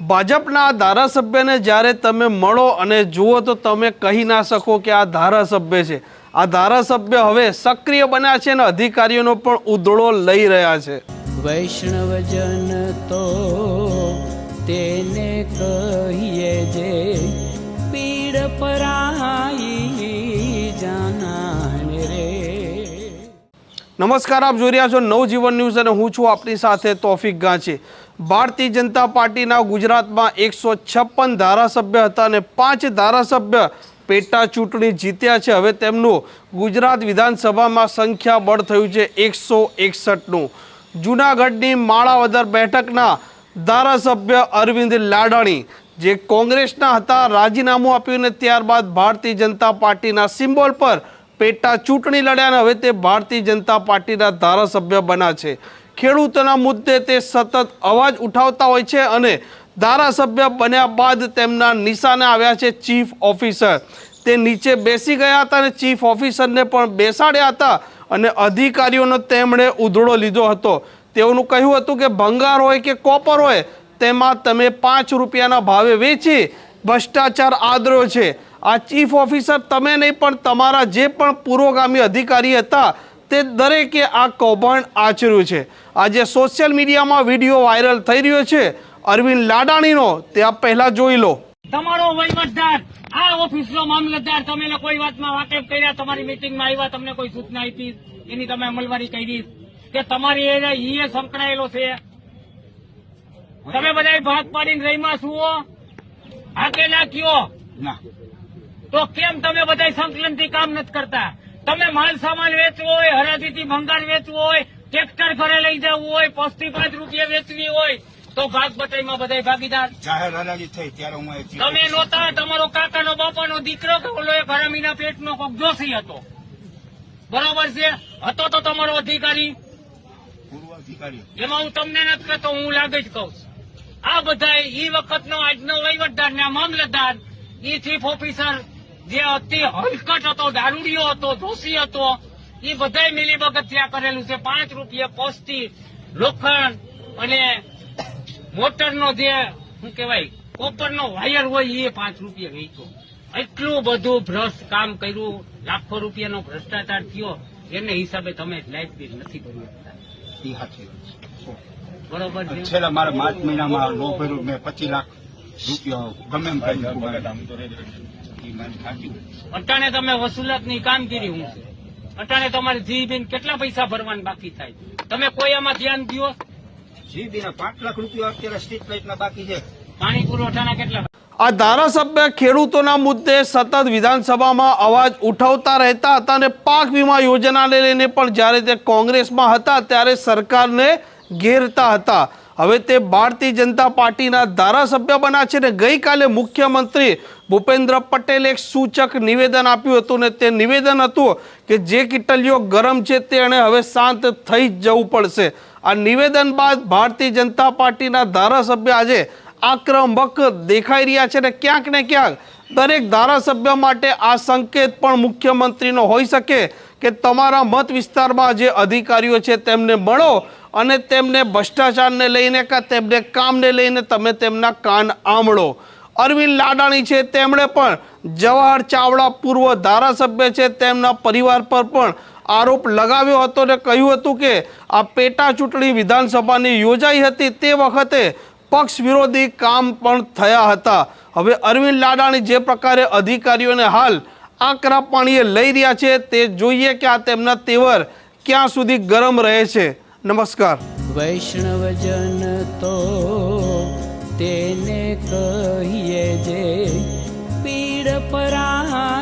ભાજપના ધારાસભ્યને જ્યારે તમે મળો અને જુઓ તો તમે કહી ના શકો કે આ ધારાસભ્ય છે. આ ધારાસભ્ય હવે સક્રિય બન્યા છે અને અધિકારીઓનો પણ ઉધળો લઈ રહ્યા છે. વૈષ્ણવજન તો તેને કહીએ જે નમસ્કાર, આપ જોઈ રહ્યા છો નવજીવન ન્યૂઝ અને હું છું આપની સાથે તોફિક ગાંચી. ભારતીય જનતા પાર્ટીના ગુજરાતમાં એકસો છપ્પન ધારાસભ્ય હતા અને પાંચ ધારાસભ્ય પેટા ચૂંટણી જીત્યા છે. હવે તેમનું ગુજરાત વિધાનસભામાં સંખ્યાબળ થયું છે એકસો એકસઠનું. જૂનાગઢની માળાવદર બેઠકના ધારાસભ્ય અરવિંદ લાડાણી, જે કોંગ્રેસના હતા, રાજીનામું આપ્યું અને ત્યારબાદ ભારતીય જનતા પાર્ટીના સિમ્બોલ પર પેટા ચૂંટણી લડ્યા અને હવે તે ભારતીય જનતા પાર્ટીના ધારાસભ્ય બન્યા છે. ખેડૂતોના મુદ્દે તે સતત અવાજ ઉઠાવતા હોય છે અને ધારાસભ્ય બન્યા બાદ તેમના નિશાને આવ્યા છે ચીફ ઓફિસર. તે નીચે બેસી ગયા હતા અને ચીફ ઓફિસરને પણ બેસાડ્યા હતા અને અધિકારીઓનો તેમણે ઉધડો લીધો હતો. તેઓનું કહ્યું હતું કે ભંગાર હોય કે કોપર હોય, તેમાં તમે પાંચ રૂપિયાના ભાવે વેચી ભ્રષ્ટાચાર આદર્યો છે. આ ચીફ ઓફિસર તમે નહીં પણ તમારા જે પણ પુરોગામી અધિકારી હતા તે દરેકે આ કૌભાંડ આચર્યું છે. આજે સોશિયલ મીડિયામાં વીડિયો વાયરલ થઈ રહ્યો છે. અરવિંદ લાડાણીનો તે આપ પહેલા જોઈ લો. તમારો વહીવટદાર આ ઓફિસનો મામલતદાર તમે કોઈ વાતમાં વાકેફ કર્યા? તમારી મિટિંગમાં આવ્યા તમને કોઈ સૂચના આપી? એની તમે અમલવારી કરી? કે તમારી એને ઈએ સંકળાયેલો છે? તમે બધા ભાગ પાડીને રહીમાં છુઓ આ કે ના કયો? તો કેમ તમે બધા સંકલનથી કામ નથી કરતા? તમે માલ સામાન વેચવો હોય હરાજીથી ભંગાર વેચવું હોય ટ્રેક્ટર ઘરે લઈ જવું હોય પસ્તી પાંચ રૂપિયા વેચવી હોય તો ભાગ બટાઈમાં બધા ભાગીદાર. જાહેર હરાજી થઈ ત્યારે હું તમે નહોતા તમારો કાકાનો બાપાનો દીકરો કે ઓલો એ ભરામીના પેટનો કોક જોશી હતો. બરાબર છે? હતો તો તમારો અધિકારી. અધિકારી એમાં હું તમને નથી કહેતો હું લાગે જ કહું આ બધા એ વખતનો આજનો વહીવટદાર ને મામલતદાર ઈ ચીફ ઓફિસર જે અતિ હલકટ હતો દારૂડીઓ હતો દોષી હતો એ બધાય મિલી ત્યાં કરેલું છે. પાંચ રૂપિયા પોસ્ટી લોખંડ અને મોટરનો જે શું કહેવાય કોપરનો વાયર હોય એ પાંચ રૂપિયા વેચો એટલું બધું ભ્રષ્ટ કામ કર્યું. લાખો રૂપિયાનો ભ્રષ્ટાચાર થયો. એને હિસાબે તમે લાઇટ બિલ નથી ભરી. બરોબર છેલ્લા મારા માર્ચ મહિનામાં નો ભર્યું મેં પચીસ લાખ રૂપિયા ગમે અટાણે તમે વસૂલાતની કામગીરી હું છે? અટાણે તમારે જીબીન કેટલા પૈસા ભરવાના બાકી થાય? તમે કોઈ આમાં ધ્યાન દો જીબીના પાંચ લાખ રૂપિયા અત્યારે સ્ટ્રીટ લાઇટના બાકી છે. પાણી પુરવઠાના કેટલા આ ધારાસભ્ય ખેડૂતોના મુદ્દે સતત વિધાનસભામાં અવાજ ઉઠાવતા રહેતા હતા અને પાક વીમા યોજનાને લઈને પણ જ્યારે તે કોંગ્રેસમાં હતા ત્યારે સરકારને ઘેરતા હતા. હવે તે ભારતીય જનતા પાર્ટીના ધારાસભ્ય બન્યા છે ને ગઈકાલે મુખ્યમંત્રી ભૂપેન્દ્ર પટેલે એક સૂચક નિવેદન આપ્યું હતું ને તે નિવેદન હતું કે જે કિટલીઓ ગરમ છે તેણે હવે શાંત થઈ જ જવું પડશે. આ નિવેદન બાદ ભારતીય જનતા પાર્ટીના ધારાસભ્ય આજે આક્રમક દેખાઈ રહ્યા છે ને ક્યાંક ને ક્યાંક દરેક ધારાસભ્ય માટે આ સંકેત પણ મુખ્યમંત્રીનો હોઈ શકે. કે તમારા મત વિસ્તારમાં જે અધિકારીઓ છે તેમને મળો અને તેમને ભ્રષ્ટાચારને લઈને કે તેમને કામને લઈને તમે તેમના કાન આંબળો અરવિંદ લાડાણી છે તેમણે પણ, જવાહર ચાવડા પૂર્વ ધારાસભ્ય છે તેમના પરિવાર પર પણ આરોપ લગાવ્યો હતો ને કહ્યું હતું કે આ પેટા ચૂંટણી વિધાનસભાની યોજાઈ હતી તે વખતે પક્ષ વિરોધી કામ પણ થયા હતા. હવે અરવિંદ લાડાણી જે પ્રકારે અધિકારીઓને હાલ આકરા પાણીએ લઈ રહ્યા છે. તે જોઈએ કે આ તેમના તેવર ક્યાં સુધી ગરમ રહે છે. નમસ્કાર. વૈષ્ણવજન તો તેને કહીએ જે પીડ પરાઈ